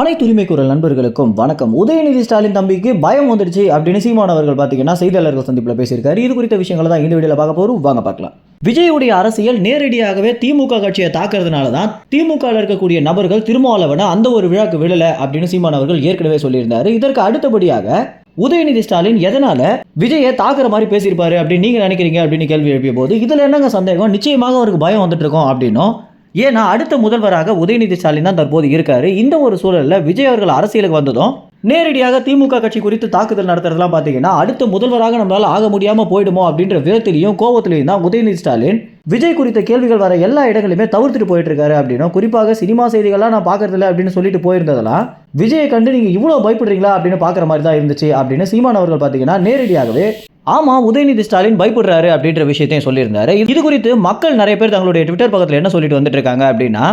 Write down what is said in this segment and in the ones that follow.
அனைத்து உரிமை குரல் நண்பர்களுக்கும் வணக்கம். உதயநிதி ஸ்டாலின் தம்பிக்கு பயம் வந்துடுச்சு அப்படின்னு சீமானவர்கள் பார்த்தீங்கன்னா செய்தியாளர்கள் சந்திப்பில் பேசியிருக்காரு. இது குறித்த விஷயங்களை தான் இந்த வீடியோவில் பார்க்க போகிறோம் வாங்க பார்க்கலாம். விஜயுடைய அரசியல் நேரடியாகவே திமுக கட்சியை தாக்குறதுனால தான் திமுக இருக்கக்கூடிய நபர்கள் திருமாவளவனை அந்த ஒரு விழாக்கு விழல அப்படின்னு சீமானவர்கள் ஏற்கனவே சொல்லியிருந்தாரு. இதற்கு அடுத்தபடியாக உதயநிதி ஸ்டாலின் எதனால விஜயை தாக்குற மாதிரி பேசியிருப்பாரு அப்படின்னு நீங்க நினைக்கிறீங்க அப்படின்னு கேள்வி எழுப்பிய போது இதுல என்னங்க சந்தேகம்? நிச்சயமாக அவருக்கு பயம் வந்துட்டு இருக்கோம் அப்படின்னும் ஏன்னா அடுத்த முதல்வராக உதயநிதி ஸ்டாலின் தான் தற்போது இருக்காரு. இந்த ஒரு சூழலில் விஜய் அவர்கள் அரசியலுக்கு வந்ததும் நேரடியாக திமுக கட்சி குறித்து தாக்குதல் நடத்துறதுலாம் பார்த்தீங்கன்னா அடுத்த முதல்வராக நம்மளால் ஆக முடியாமல் போயிடுமோ அப்படின்ற விதத்திலையும் கோபத்திலையும் தான் உதயநிதி ஸ்டாலின் விஜய் குறித்த கேள்விகள் வர எல்லா இடங்களிலுமே தவிர்த்துட்டு போயிட்டு இருக்காரு அப்படின்னும் குறிப்பாக சினிமா செய்திகள்லாம் நான் பார்க்கறதில்ல அப்படின்னு சொல்லிட்டு போயிருந்ததெல்லாம் விஜயை கண்டு நீங்கள் இவ்வளோ பயப்படுறீங்களா அப்படின்னு பார்க்குற மாதிரி தான் இருந்துச்சு அப்படின்னு சீமான் அவர்கள் பார்த்தீங்கன்னா நேரடியாகவே ஆமாம் உதயநிதி ஸ்டாலின் பயப்படுறாரு அப்படின்ற விஷயத்தையும் சொல்லியிருந்தாரு. இது குறித்து மக்கள் நிறைய பேர் தங்களுடைய ட்விட்டர் பக்கத்தில் என்ன சொல்லிட்டு வந்துட்டு இருக்காங்க அப்படின்னா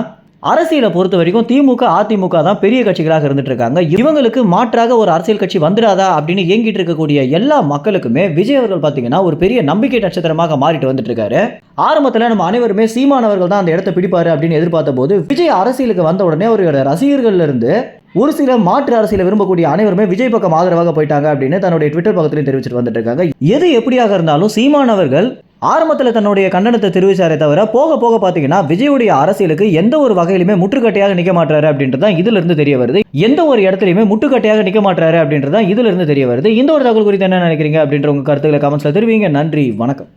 அரசியலை பொறுத்த வரைக்கும் திமுக அதிமுக தான் பெரிய கட்சிகளாக இருந்துட்டு இருக்காங்க. இவங்களுக்கு மாற்றாக ஒரு அரசியல் கட்சி வந்துடாதா அப்படின்னு இயங்கிட்டு இருக்கக்கூடிய எல்லா மக்களுக்குமே விஜய் அவர்கள் பார்த்தீங்கன்னா ஒரு பெரிய நம்பிக்கை நட்சத்திரமாக மாறிட்டு வந்துட்டு இருக்காரு. ஆரம்பத்தில் நம்ம அனைவருமே சீமானவர்கள் தான் அந்த இடத்த பிடிப்பாரு அப்படின்னு எதிர்பார்த்த போது விஜய் அரசியலுக்கு வந்த உடனே அவரோட ரசிகர்கள் இருந்து ஒரு சில மாற்று அரசியலை விரும்பக்கூடிய அனைவருமே விஜய் பக்கம் ஆதரவாக போயிட்டாங்க அப்படின்னு தன்னுடைய ட்விட்டர் பக்கத்திலையும் தெரிவிச்சிட்டு வந்துட்டு இருக்காங்க எது எப்படியாக இருந்தாலும் சீமான் அவர்கள் ஆரம்பத்தில் தன்னுடைய கண்டனத்தை தெரிவிச்சாரே தவிர போக போக பார்த்தீங்கன்னா விஜயுடைய அரசியலுக்கு எந்த ஒரு வகையிலுமே முற்றுக்கட்டையாக நிற்க மாட்டாரு அப்படின்றது தான் இதுல இருந்து தெரிய வருது. எந்த ஒரு இடத்துலையுமே முட்டுக்கட்டையாக நிற்க மாட்டாரு அப்படின்றது தான் இதுல இருந்து தெரிய வருது. இந்த ஒரு தகவல் குறித்து என்ன நினைக்கிறீங்க அப்படின்ற உங்க கருத்துக்களை கமெண்ட்ஸில் தெரிவிங்க. நன்றி. வணக்கம்.